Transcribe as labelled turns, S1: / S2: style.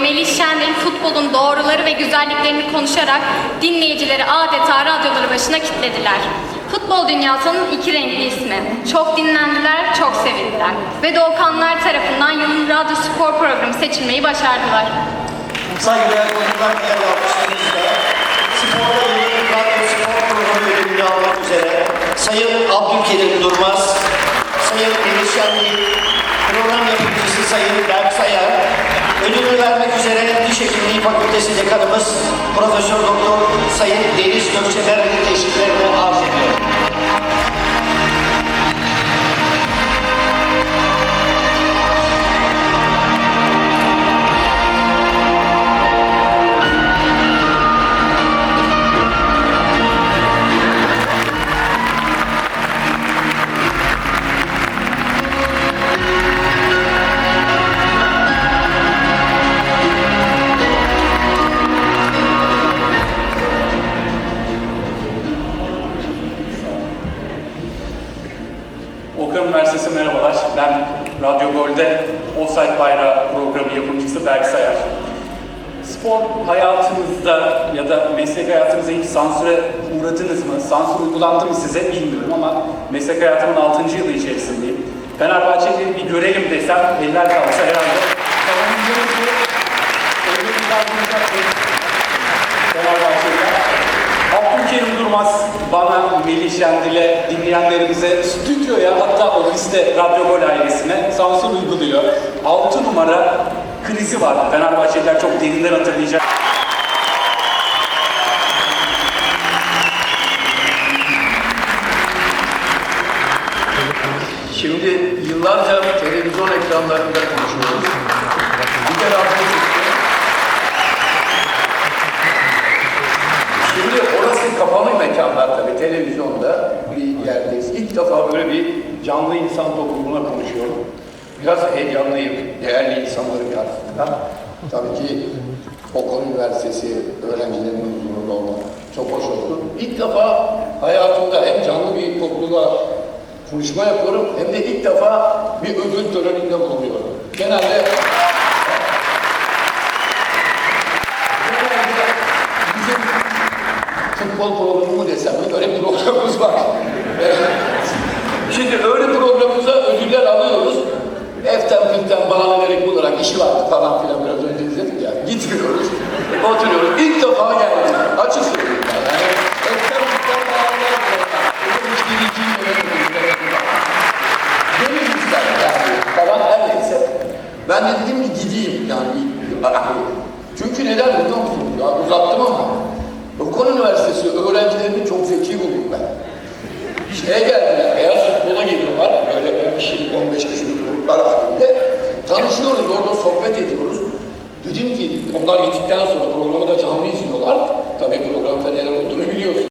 S1: Melih Şendil futbolun doğruları ve güzelliklerini konuşarak dinleyicileri adeta radyoları başına kilitlediler. Futbol dünyasının iki renkli ismi. Çok dinlendiler, çok sevildiler. Ve Doğukanlar tarafından yılın radyo spor programı seçilmeyi başardılar.
S2: Saygıdeğer konuklar değerli alkışlarınızla sporda yılın radyo spor programı ödülünü almak üzere Sayın Abdülkerim Durmaz, Sayın Deniz Şenlik, program yapımcısı Sayın Berk Sayar, ödülünü vermek üzere Diş Hekimliği Fakültesi Dekanımız Profesör Doktor Sayın Deniz Gökçeber'in
S3: Okan Üniversitesi merhabalar. Ben Radyo Gol'de Offside Bayrağı programı yapımcısı Berk Sayar. Spor hayatınızda ya da meslek hayatınızda hiç sansüre uğradınız mı? Sansür uygulandı mı size bilmiyorum ama meslek hayatımın 6. yılı içerisindeyim. Fenerbahçe'yi bir görelim desem eller kalsa herhalde. Savunucularımızı ödülünü almayacak Fenerbahçe'den. Abdülkerim Durmaz bana, Melih Şendil'e, dinleyenlerimize, stüdyoya hatta ofiste Radyo Gol ailesine sansür uyguluyor. 6 numara krizi var. Fenerbahçeliler çok derinden hatırlayacak.
S4: Şimdi yıllarca televizyon ekranlarında konuşuyoruz. Bir de radyo çıktı. Şimdi orası kapalı mekanlar tabii televizyonda bir yerdeyiz. İlk defa böyle bir canlı insan topluluğuna konuşuyorum. Biraz heyecanlıyım değerli insanların karşısında. Tabii ki Okul Üniversitesi öğrencilerinin huzurunda olmak çok hoş oldu. İlk defa hayatımda hem canlı bir topluluğa konuşma yapıyorum hem de ilk defa bir ödül töreninde bulunuyorum. Futbol programı mı desem öyle bir programımız var. Şimdi öyle programımıza ödüller alıyoruz. Eften püften bahaneleri bularak işi vardı falan filan biraz önce izledik ya. Gitmiyoruz. Oturuyoruz. İlk defa geldim. Açık söyleyeyim. Yani falan her neyse. Ben de dedim ki gideyim yani. Çünkü neden biliyor musunuz? Ya uzattım ama. Okan Üniversitesi öğrencilerini çok zeki buldum ben. Şeye geldiler, beyaz futbola geliyorlar. Böyle 10 kişilik, 15 kişilik gruplar halinde. Tanışıyoruz, orada sohbet ediyoruz. Dedim ki onlar gittikten sonra programı da canlı izliyorlar. Tabii program neler olduğunu biliyorsun.